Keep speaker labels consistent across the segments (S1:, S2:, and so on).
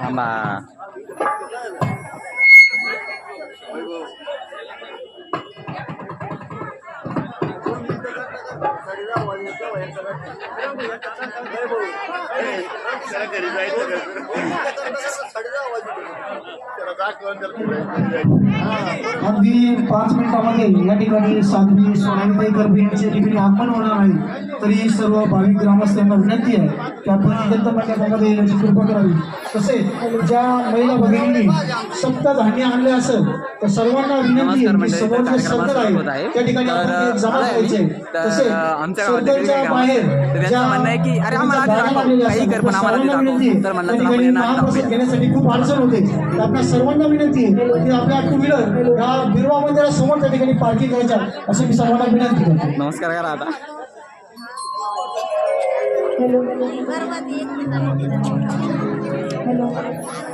S1: 他嘛。
S2: अगदी पाच मिनिटामध्ये या ठिकाणी साध्वी सोनालीताई करपे यांचे ठिकाणी आगमन होणार आहे. तरी सर्व भाविक ग्रामस्थांना विनंती आहे की आपण दत्त मंडपामध्ये यांची कृपा करावी. तसेच ज्या महिला भगिनींनी सप्त धान्य आणले असेल तर सर्वांना विनंती आहे की समोर जे
S1: होत आहे.
S2: त्या ठिकाणी आपण जमा करायचे तसेच
S1: आमच्या गावात तर त्यांचं म्हणणं आहे की अरे आम्हाला काही कर पण आम्हाला तर म्हणलं
S2: तर
S1: आपण
S2: घेण्यासाठी खूप अडचण होते. आपल्या सर्वांना विनंती आहे की आपल्या टू व्हीलर या बिरवा मंदिरा समोर त्या ठिकाणी पार्किंग करायच्या असं मी सर्वांना विनंती करतो.
S1: नमस्कार करा आता. हॅलो.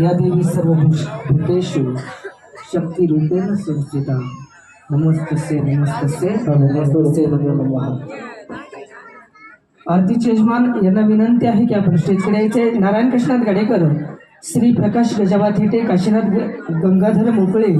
S3: या देवी सर्व भूतेषु शक्तिरूपेण संस्थिता नमस्तस्य नमस्तस्य नमस्तस्य नमो नमः। आरती चेजमान यांना विनंती आहे की आपण स्टेजकडे यायचे. नारायण कृष्णात गडेकर श्री प्रकाश गजाबा थेटे काशीनाथ गंगाधर मोकळे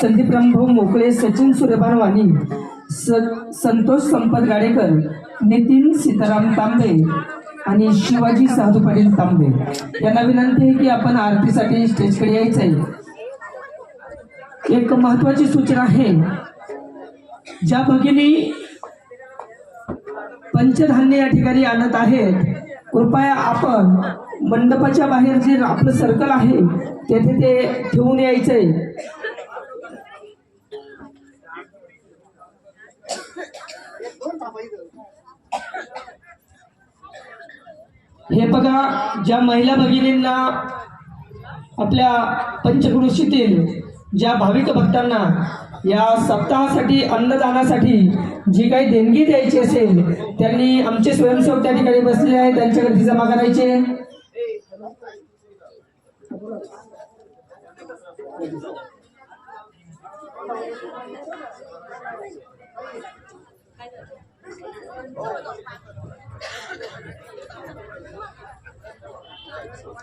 S3: संदीप रामभाऊ मोकळे सचिन सूर्यभान वाणी स संतोष संपत गाडेकर नितीन सीताराम तांबे आणि शिवाजी साधू पाटील तांबे. यांना विनंती आहे की आपण आरतीसाठी स्टेजकडे यायचं आहे एक महत्वाची सूचना आहे. ज्या भगिनी पंचधान्य या ठिकाणी आणत आहेत कृपया आपण मंडपाच्या बाहेर जे आपलं सर्कल आहे तेथे ते ठेवून यायचंय. हे बघा ज्या महिला भगिनींना आपल्या पंचकृषीतील ज्या भाविक भक्तांना या सप्ताहासाठी अन्नदानासाठी जी काही देणगी द्यायची असेल त्यांनी आमचे स्वयंसेवक त्या ठिकाणी बसले आहेत त्यांच्याकडे ती जमा करायचे.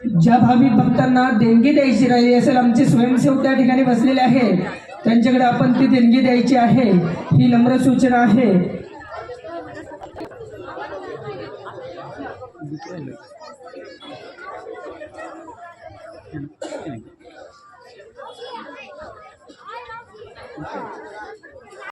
S3: ज्या भाविक भक्तांना देणगी द्यायची राहिली असेल आमचे स्वयंसेवक त्या ठिकाणी बसलेले आहेत. त्यांच्याकडे आपण ती देणगी द्यायची आहे. ही नम्र सूचना आहे.